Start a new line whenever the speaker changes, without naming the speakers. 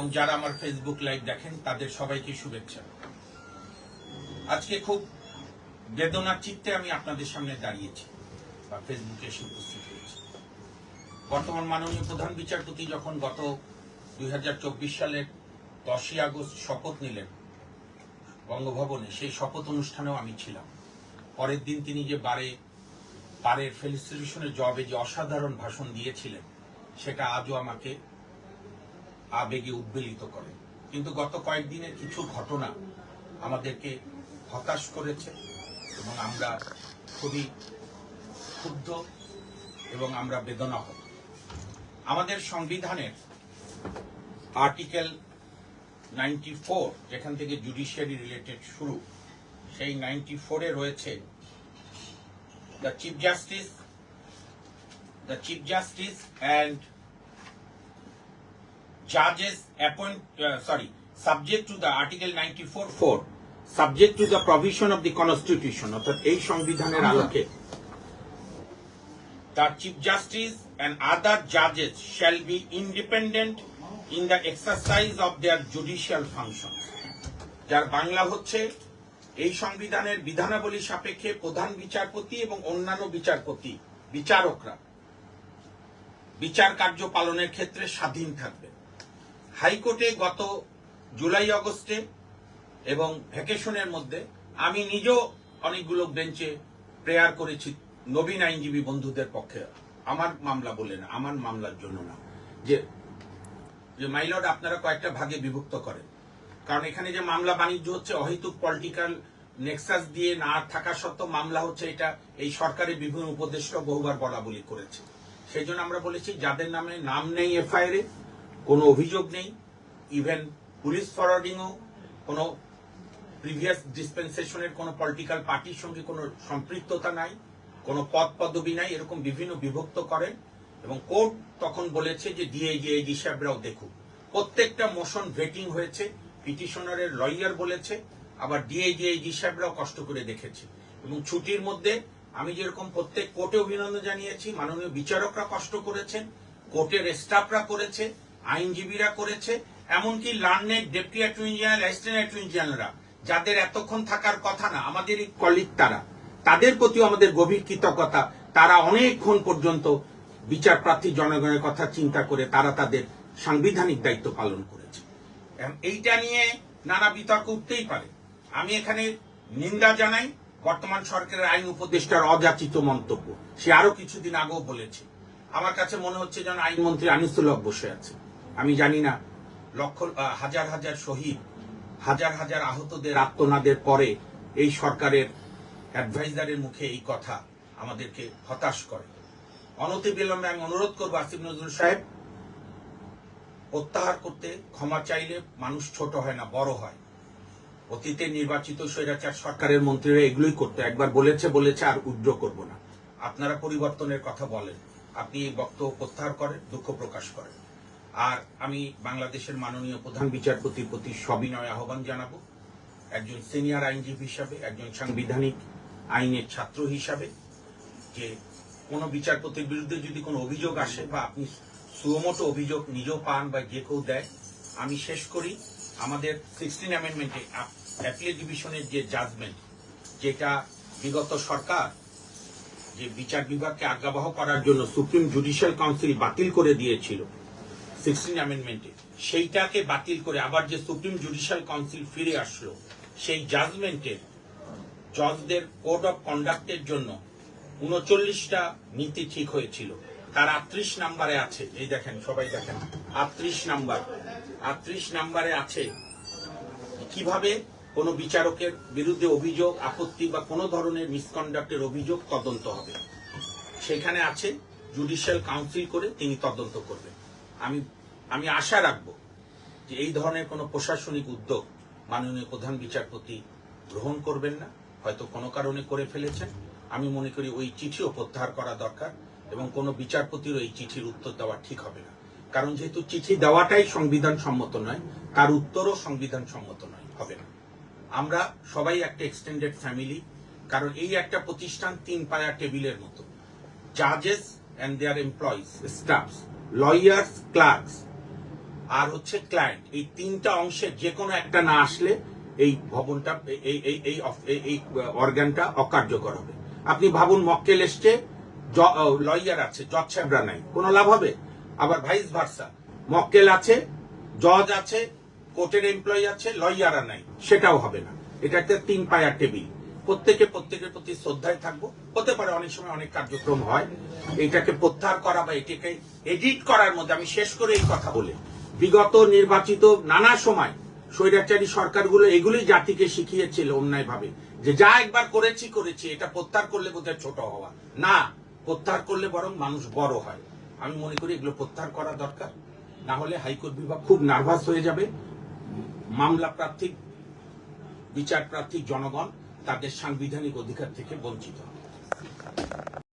এবং যারা আমার ফেসবুক লাইভ দেখেন, তাদের সবাইকে শুভেচ্ছা। আজকে খুব বেদনার চিত্তে আমি আপনাদের সামনে দাঁড়িয়েছি বা ফেসবুকে এসে উপস্থিত হয়েছি। বর্তমান মাননীয় প্রধান বিচারপতি যখন গত দুই হাজার চব্বিশ সালের দশই আগস্ট শপথ নিলেন বঙ্গভবনে, সেই শপথ অনুষ্ঠানেও আমি ছিলাম। পরের দিন তিনি যে বারে, বারের ফেলিস্ট্রেশনের জবে যে অসাধারণ ভাষণ দিয়েছিলেন, সেটা আজও আমাকে আবেগে উদ্বেলিত করে। কিন্তু গত কয়েকদিনের কিছু ঘটনা আমাদেরকে হতাশ করেছে এবং আমরা খুবই ক্ষুব্ধ এবং আমরা বেদনাহত আমাদের সংবিধানের আর্টিকেল নাইনটি ফোর, যেখান থেকে জুডিশিয়ারি রিলেটেড শুরু, সেই নাইনটি ফোরে রয়েছে the chief justice the chief justice and judges appoint uh, sorry subject to the article 94 4 subject to the provision of the constitution অর্থাৎ এই সংবিধানের আলোকে the chief justice and other judges shall be independent in the exercise of their judicial functions যার বাংলা হচ্ছে এই সংবিধানের বিধানাবলী সাপেক্ষে প্রধান বিচারপতি এবং অন্যান্য বিচারপতি বিচারকরা বিচার কার্য পালনের ক্ষেত্রে স্বাধীন থাকবে হাইকোর্টে গত জুলাই আগস্টে এবং ভ্যাকেশনের মধ্যে আমি নিজেও অনেকগুলো বেঞ্চে প্রেয়ার করেছি নবীন আইনজীবী বন্ধুদের পক্ষে। আমার মামলা বলে না, আমার মামলার জন্য না। যে যে মাইলর্ড আপনারা কয়েকটা ভাগে বিভক্ত করেন। কারণ এখানে যে মামলা বাণিজ্য হচ্ছে, অহেতুক পলিটিক্যাল নেক্সাস দিয়ে না থাকা সত্ত্বেও মামলা হচ্ছে এটা, এই সরকারের বিভিন্ন উপদেষ্টা বহুবার বলা বলি করেছে। সেই জন্য আমরা বলেছি, যাদের নামে নাম নেই এফআইআর কোনো অভিযোগ নেই ইভেন পুলিশ ফরওয়ার্ডিংও কোনো প্রিভিয়াস ডিসপেন্সেশনের কোনো পলিটিক্যাল পার্টির সঙ্গে কোনো সম্পৃক্ততা নাই, কোনো পদ পদবি নাই, এরকম বিভিন্ন বিভক্ত করেন এবং কোর্ট তখন বলেছে যে ডিআইজি আইজি সাহেবরাও দেখুক। প্রত্যেকটা মোশন ভেটিং হয়েছে পিটিশনারের লয়ার বলেছে, আবার ডিআইজি আইজি সাহেবরাও কষ্ট করে দেখেছে। এবং ছুটির মধ্যে আমি যেরকম প্রত্যেক কোর্টে অভিনন্দন জানিয়েছি, মাননীয় বিচারকরা কষ্ট করেছেন, কোর্টের স্টাফরা করেছে আইনজীবীরা করেছে, এমনকি learned deputy attorney general assistant attorney জেনারেলরা যাদের এতক্ষণ থাকার কথা না, আমাদের এই কলিগ তারা, তাদের প্রতিও আমাদের গভীর কৃতজ্ঞতা। তারা অনেকক্ষণ পর্যন্ত বিচার প্রার্থী জনগণের কথা চিন্তা করে তারা তাদের সাংবিধানিক দায়িত্ব পালন করেছে। এইটা নিয়ে নানা বিতর্ক উঠতেই পারে। আমি এখানে নিন্দা জানাই বর্তমান সরকারের আইন উপদেষ্টার অযাচিত মন্তব্য। সে আরও কিছুদিন আগেও বলেছে। আমার কাছে মনে হচ্ছে যেন আইনমন্ত্রী আনিসুল হক বসে আছে। আমি জানি না। লক্ষ হাজার হাজার শহীদ, হাজার হাজার আহতদের আত্মনাদের পরে এই সরকারের অ্যাডভাইজারের মুখে এই কথা আমাদেরকে হতাশ করে। অনতি বিলম্বে আমি অনুরোধ করব আসিফ নজরুল সাহেব, প্রত্যাহার করতে ক্ষমা চাইলে মানুষ ছোট হয় না, বড় হয়। অতীতে নির্বাচিত স্বৈরাচার সরকারের মন্ত্রীরা এগুলোই করতো, একবার বলেছে বলেছে, আর উদ্র করব না। আপনারা পরিবর্তনের কথা বলেন, আপনি এই বক্তব্য প্রত্যাহার করেন, দুঃখ প্রকাশ করেন। আর আমি বাংলাদেশের মাননীয় প্রধান বিচারপতির প্রতি সবিনয় আহ্বান জানাব। একজন সিনিয়র আইনজীবী হিসাবে, একজন সাংবিধানিক আইনের ছাত্র হিসাবে, যে কোনো বিচারপতির বিরুদ্ধে যদি কোনো অভিযোগ আসে বা আপনি সুমোটো অভিযোগ নিজেও পান বা যে কেউ দেয়, আমি শেষ করি। আমাদের সিক্সটিন অ্যামেন্ডমেন্টে অ্যাপিলেট ডিভিশনের যে জাজমেন্ট, যেটা বিগত সরকার যে বিচার বিভাগকে আজ্ঞাবহ করার জন্য সুপ্রিম জুডিশিয়াল কাউন্সিল বাতিল করে দিয়েছিল সিক্সটিন অ্যামেন্ডমেন্টে। সেইটাকে বাতিল করে আবার যে সুপ্রিম জুডিশিয়াল কাউন্সিল ফিরে আসলো, সেই জাজমেন্টের জজদের কোড অফ কন্ডাক্টের জন্য উনচল্লিশটা নীতি ঠিক হয়েছিল। তার আটত্রিশ নাম্বারে আছে, এই দেখেন, সবাই দেখেন, আটত্রিশ নাম্বার। আটত্রিশ নাম্বারে আছে, কীভাবে কোনো বিচারকের বিরুদ্ধে অভিযোগ, আপত্তি বা কোনো ধরনের মিসকন্ডাক্টের অভিযোগ তদন্ত হবে। সেখানে আছে, জুডিশিয়াল কাউন্সিল করে তিনি তদন্ত করবেন। আমি আমি আশা রাখব যে এই ধরনের কোনো প্রশাসনিক উদ্যোগ মাননীয় প্রধান বিচারপতি গ্রহণ করবেন না, হয়তো কোনো কারণে করে ফেলেছেন। আমি মনে করি ওই চিঠিও প্রত্যাহার করা দরকার এবং কোনো বিচারপতিরও এই চিঠির উত্তর দেওয়া ঠিক হবে না। কারণ যেহেতু চিঠি দেওয়াটাই সংবিধান সম্মত নয়, তার উত্তরও সংবিধান সম্মত নয়, হবে না। আমরা সবাই একটা এক্সটেন্ডেড ফ্যামিলি কারণ এই একটা প্রতিষ্ঠান তিন পায়া টেবিলের মতো। জাজেস and their employees staffs lawyers clerks আর হচ্ছে ক্লায়েন্ট এই তিনটা অংশের যে কোনো একটা না আসলে এই ভবনটা, এই এই এই, এই- অর্গানটা অকার্যকর হবে। আপনি ভাবুন, মক্কেল এসছে লয়ার আছে, জজ সাহেবরা নাই, কোনো লাভ হবে? আবার ভাইস ভার্সা মক্কেল আছে জজ আছে কোর্টের এমপ্লয়ি আছে লয়াররা নাই, সেটাও হবে না। এটা একটা তিন পায়ার টেবিল প্রত্যেকে প্রত্যেকের প্রতি শ্রদ্ধায় থাকব। হতে পারে অনেক সময় অনেক কার্যক্রম হয় এটাকে প্রত্যাহার করা বা এটাকে এডিট করার মধ্যে আমি শেষ করে এই কথা বলে। বিগত নির্বাচিত নানা সময় স্বৈরাচারী সরকারগুলো এগুলি জাতিকে শিখিয়েছিল অন্যায়ভাবে, যে যা একবার করেছি করেছি, এটা প্রত্যাহার করলে বোধহয় ছোট হওয়া। না, প্রত্যাহার করলে বরং মানুষ বড় হয়। আমি মনে করি এগুলো প্রত্যাহার করা দরকার। না হলে হাইকোর্ট বিভাগ খুব নার্ভাস হয়ে যাবে। মামলা প্রার্থী, বিচার প্রার্থী জনগণ তাদের সাংবিধানিক অধিকার থেকে বঞ্চিত হবে।